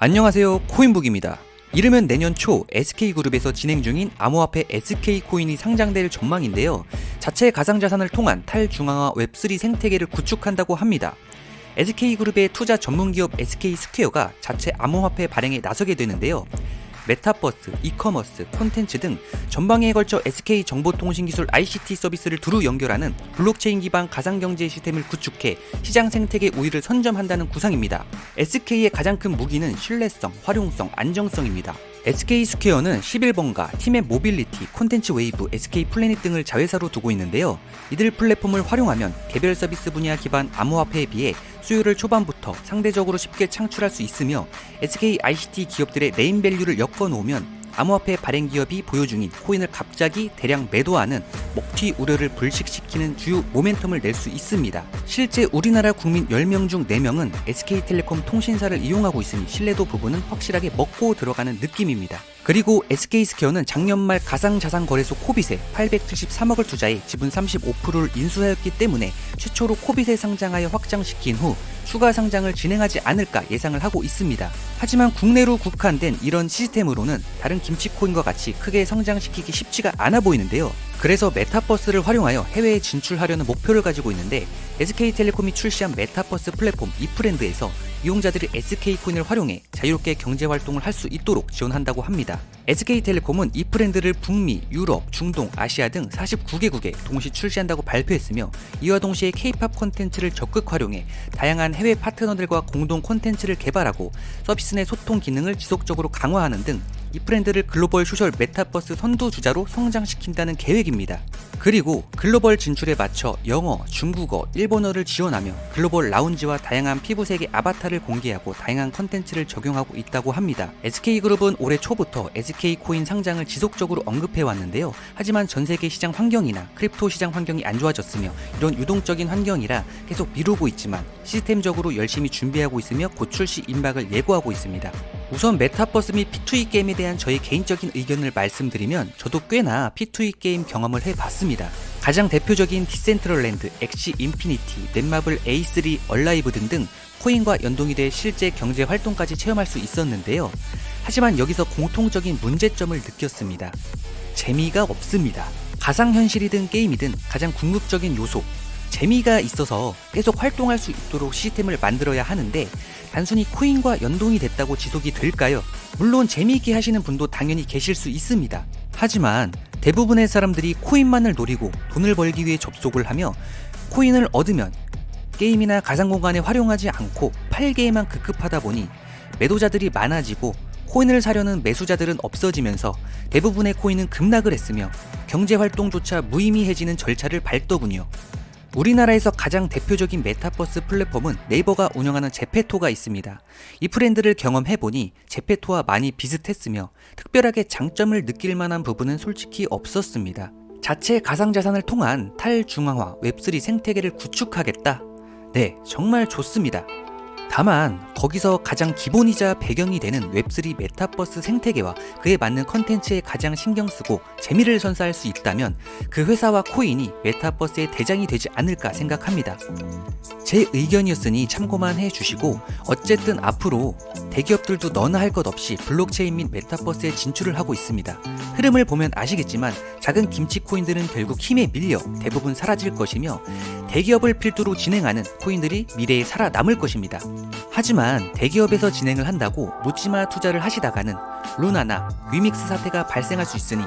안녕하세요 코인북입니다. 이르면 내년 초 SK그룹에서 진행 중인 암호화폐 SK코인이 상장될 전망인데요. 자체 가상자산을 통한 탈중앙화 웹3 생태계를 구축한다고 합니다. SK그룹의 투자 전문기업 SK스퀘어가 자체 암호화폐 발행에 나서게 되는데요. 메타버스, 이커머스, 콘텐츠 등 전방에 걸쳐 SK 정보통신기술 ICT 서비스를 두루 연결하는 블록체인 기반 가상경제 시스템을 구축해 시장 생태계 우위를 선점한다는 구상입니다. SK의 가장 큰 무기는 신뢰성, 활용성, 안정성입니다. SK 스퀘어는 11번가, 팀의 모빌리티, 콘텐츠 웨이브, SK 플래닛 등을 자회사로 두고 있는데요. 이들 플랫폼을 활용하면 개별 서비스 분야 기반 암호화폐에 비해 수요를 초반부터 상대적으로 쉽게 창출할 수 있으며 SK ICT 기업들의 네임 밸류를 엮어 놓으면 암호화폐 발행 기업이 보유 중인 코인을 갑자기 대량 매도하는 먹튀 우려를 불식시키는 주요 모멘텀을 낼 수 있습니다. 실제 우리나라 국민 10명 중 4명은 SK텔레콤 통신사를 이용하고 있으니 신뢰도 부분은 확실하게 먹고 들어가는 느낌입니다. 그리고 SK스퀘어는 작년 말 가상자산 거래소 코빗에 873억을 투자해 지분 35%를 인수하였기 때문에 최초로 코빗에 상장하여 확장시킨 후 추가 상장을 진행하지 않을까 예상을 하고 있습니다. 하지만 국내로 국한된 이런 시스템으로는 다른 김치코인과 같이 크게 성장시키기 쉽지가 않아 보이는데요. 그래서 메타버스를 활용하여 해외에 진출하려는 목표를 가지고 있는데 SK텔레콤이 출시한 메타버스 플랫폼 이프랜드에서 이용자들이 SK코인을 활용해 자유롭게 경제 활동을 할 수 있도록 지원한다고 합니다. SK텔레콤은 이프랜드를 북미, 유럽, 중동, 아시아 등 49개국에 동시 출시한다고 발표했으며 이와 동시에 K-팝 콘텐츠를 적극 활용해 다양한 해외 파트너들과 공동 콘텐츠를 개발하고 서비스 내 소통 기능을 지속적으로 강화하는 등 이 브랜드를 글로벌 소셜 메타버스 선두주자로 성장시킨다는 계획입니다. 그리고 글로벌 진출에 맞춰 영어, 중국어, 일본어를 지원하며 글로벌 라운지와 다양한 피부색의 아바타를 공개하고 다양한 컨텐츠를 적용하고 있다고 합니다. SK그룹은 올해 초부터 SK코인 상장을 지속적으로 언급해 왔는데요. 하지만 전 세계 시장 환경이나 크립토 시장 환경이 안 좋아졌으며 이런 유동적인 환경이라 계속 미루고 있지만 시스템적으로 열심히 준비하고 있으며 곧 출시 임박을 예고하고 있습니다. 우선 메타버스 및 P2E 게임에 대한 저의 개인적인 의견을 말씀드리면 저도 꽤나 P2E 게임 경험을 해봤습니다. 가장 대표적인 디센트럴랜드, 엑시 인피니티, 넷마블 A3 얼라이브 등등 코인과 연동이 돼 실제 경제 활동까지 체험할 수 있었는데요. 하지만 여기서 공통적인 문제점을 느꼈습니다. 재미가 없습니다. 가상현실이든 게임이든 가장 궁극적인 요소, 재미가 있어서 계속 활동할 수 있도록 시스템을 만들어야 하는데 단순히 코인과 연동이 됐다고 지속이 될까요? 물론 재미있게 하시는 분도 당연히 계실 수 있습니다. 하지만 대부분의 사람들이 코인만을 노리고 돈을 벌기 위해 접속을 하며 코인을 얻으면 게임이나 가상 공간에 활용하지 않고 팔기에만 급급하다 보니 매도자들이 많아지고 코인을 사려는 매수자들은 없어지면서 대부분의 코인은 급락을 했으며 경제 활동조차 무의미해지는 절차를 밟더군요. 우리나라에서 가장 대표적인 메타버스 플랫폼은 네이버가 운영하는 제페토가 있습니다. 이 브랜드를 경험해보니 제페토와 많이 비슷했으며 특별하게 장점을 느낄 만한 부분은 솔직히 없었습니다. 자체 가상자산을 통한 탈중앙화 웹3 생태계를 구축하겠다? 네, 정말 좋습니다. 다만 거기서 가장 기본이자 배경이 되는 웹3 메타버스 생태계와 그에 맞는 컨텐츠에 가장 신경 쓰고 재미를 선사할 수 있다면 그 회사와 코인이 메타버스의 대장이 되지 않을까 생각합니다. 제 의견이었으니 참고만 해주시고 어쨌든 앞으로 대기업들도 너나 할 것 없이 블록체인 및 메타버스에 진출을 하고 있습니다. 흐름을 보면 아시겠지만 작은 김치 코인들은 결국 힘에 밀려 대부분 사라질 것이며 대기업을 필두로 진행하는 코인들이 미래에 살아남을 것입니다. 하지만 대기업에서 진행을 한다고 묻지마 투자를 하시다가는 루나나 위믹스 사태가 발생할 수 있으니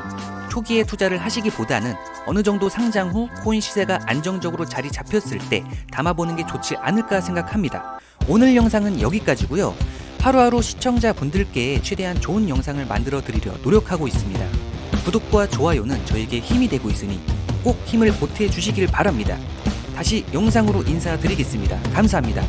초기에 투자를 하시기보다는 어느 정도 상장 후 코인 시세가 안정적으로 자리 잡혔을 때 담아보는 게 좋지 않을까 생각합니다. 오늘 영상은 여기까지고요. 하루하루 시청자분들께 최대한 좋은 영상을 만들어 드리려 노력하고 있습니다. 구독과 좋아요는 저에게 힘이 되고 있으니 꼭 힘을 보태 주시길 바랍니다. 다시 영상으로 인사드리겠습니다. 감사합니다.